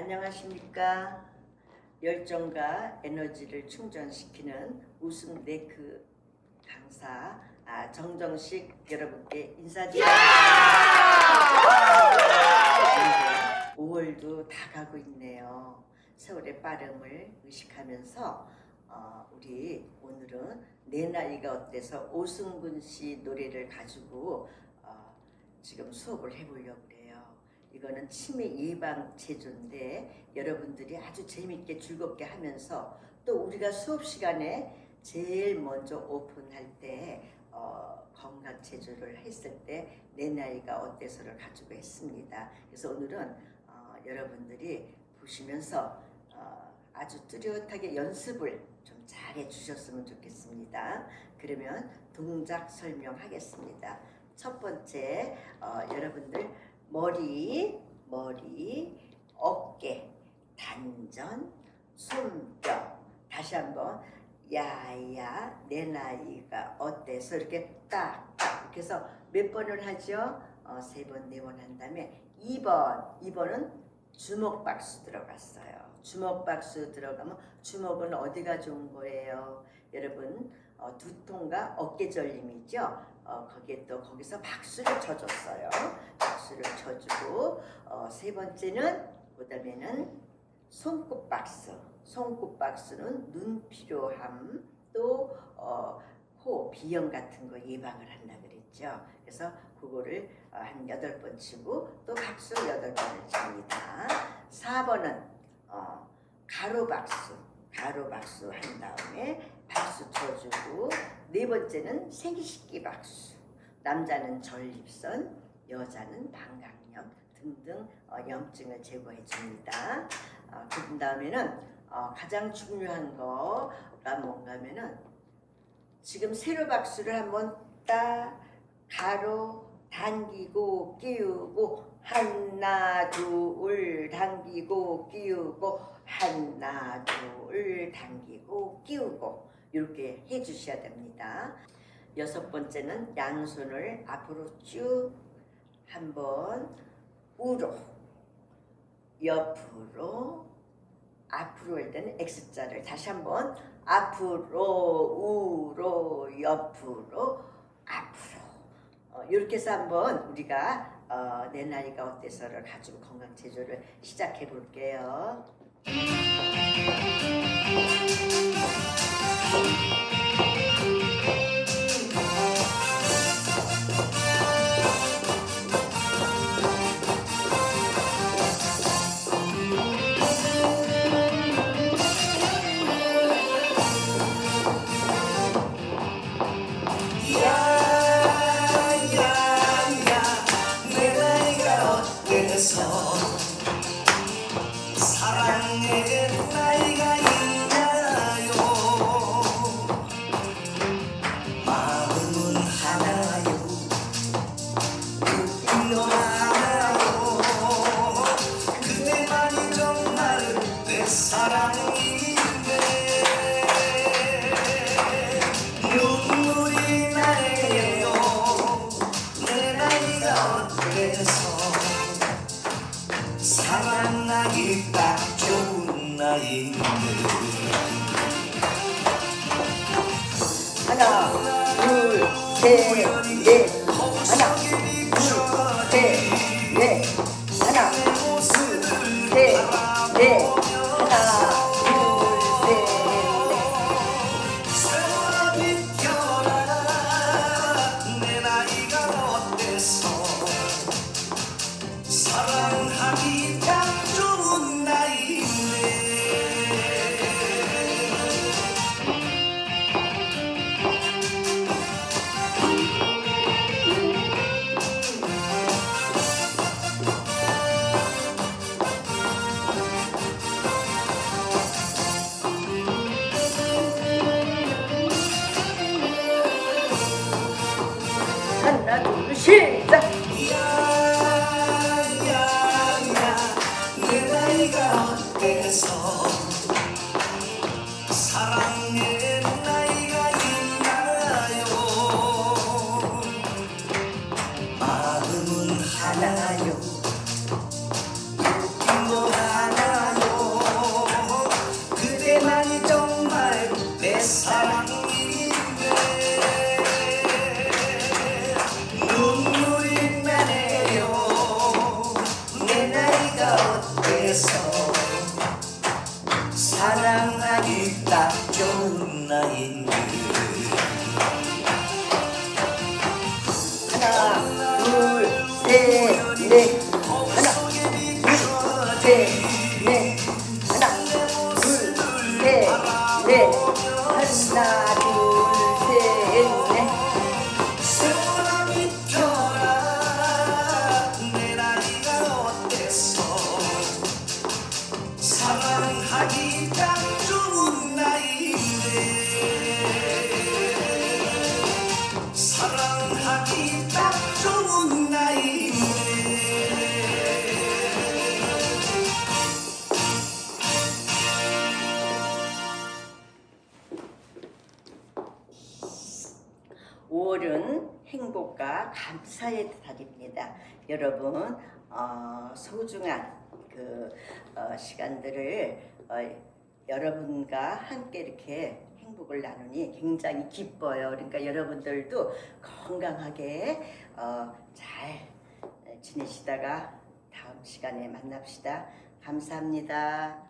안녕하십니까. 열정과 에너지를 충전시키는 웃음 네크 강사 아, 정정식 여러분께 인사드립니다. 5월도 다 가고 있네요. 세월의 빠름을 의식하면서 어, 우리 오늘은 내 나이가 어때서 오승근 씨 노래를 가지고 어, 지금 수업을 해보려고 그래요. 이거는 치매 예방 체조인데 여러분들이 아주 재밌게 즐겁게 하면서 또 우리가 수업 시간에 제일 먼저 오픈할 때 어, 건강 체조를 했을 때 내 나이가 어때서를 가지고 했습니다. 그래서 오늘은 어, 여러분들이 보시면서 어, 아주 뚜렷하게 연습을 좀 잘해 주셨으면 좋겠습니다. 그러면 동작 설명하겠습니다. 첫 번째 어, 여러분들 머리, 머리, 어깨, 단전, 손뼉. 다시 한번 야야 내 나이가 어때서 이렇게 딱딱 이렇게 해서 몇 번을 하죠? 어, 세 번, 네 번 한 다음에 2번, 2번은 주먹 박수 들어갔어요. 주먹 박수 들어가면 주먹은 어디가 좋은 거예요? 여러분 어, 두통과 어깨 절림이죠. 어, 거기에 또 거기서 박수를 쳐줬어요. 박수를 쳐주고 어, 세 번째는 그 다음에는 손끝 박수. 손끝 박수는 눈 필요함 또 어, 코 비염 같은 거 예방을 한다 그랬죠. 그래서 그거를 어, 한 여덟 번 치고 또 박수 여덟 번을 칩니다. 4번은 어, 가로 박수. 가로 박수 한 다음에 박수 쳐주고 네 번째는 생식기 박수. 남자는 전립선, 여자는 방광염 등등 어, 염증을 제거해 줍니다. 어, 그 다음에는 어, 가장 중요한 거가 뭔가면은 지금 세로 박수를 한번 딱 가로 당기고 끼우고 하나 둘 당기고 끼우고 하나 둘 당기고 끼우고 이렇게 해 주셔야 됩니다. 여섯 번째는 양손을 앞으로 쭉 한번 우로 옆으로 앞으로 할 때는 X자를 다시 한번 앞으로 우로 옆으로 앞으로 어, 이렇게 해서 한번 우리가 어, 내 나이가 어때서를 가지고 건강 체조를 시작해 볼게요. 야야 어때서 사랑하기 딱 좋은 나이인데 하나, 둘, 셋, 넷. 하나, Alayo. 넷. 하나, 둘, 셋, 넷. 사랑이 펴라 내 나이가 어때서 사랑하기 딱 감사의 달입니다. 여러분 어, 소중한 그 어, 시간들을 어, 여러분과 함께 이렇게 행복을 나누니 굉장히 기뻐요. 그러니까 여러분들도 건강하게 어, 잘 지내시다가 다음 시간에 만납시다. 감사합니다.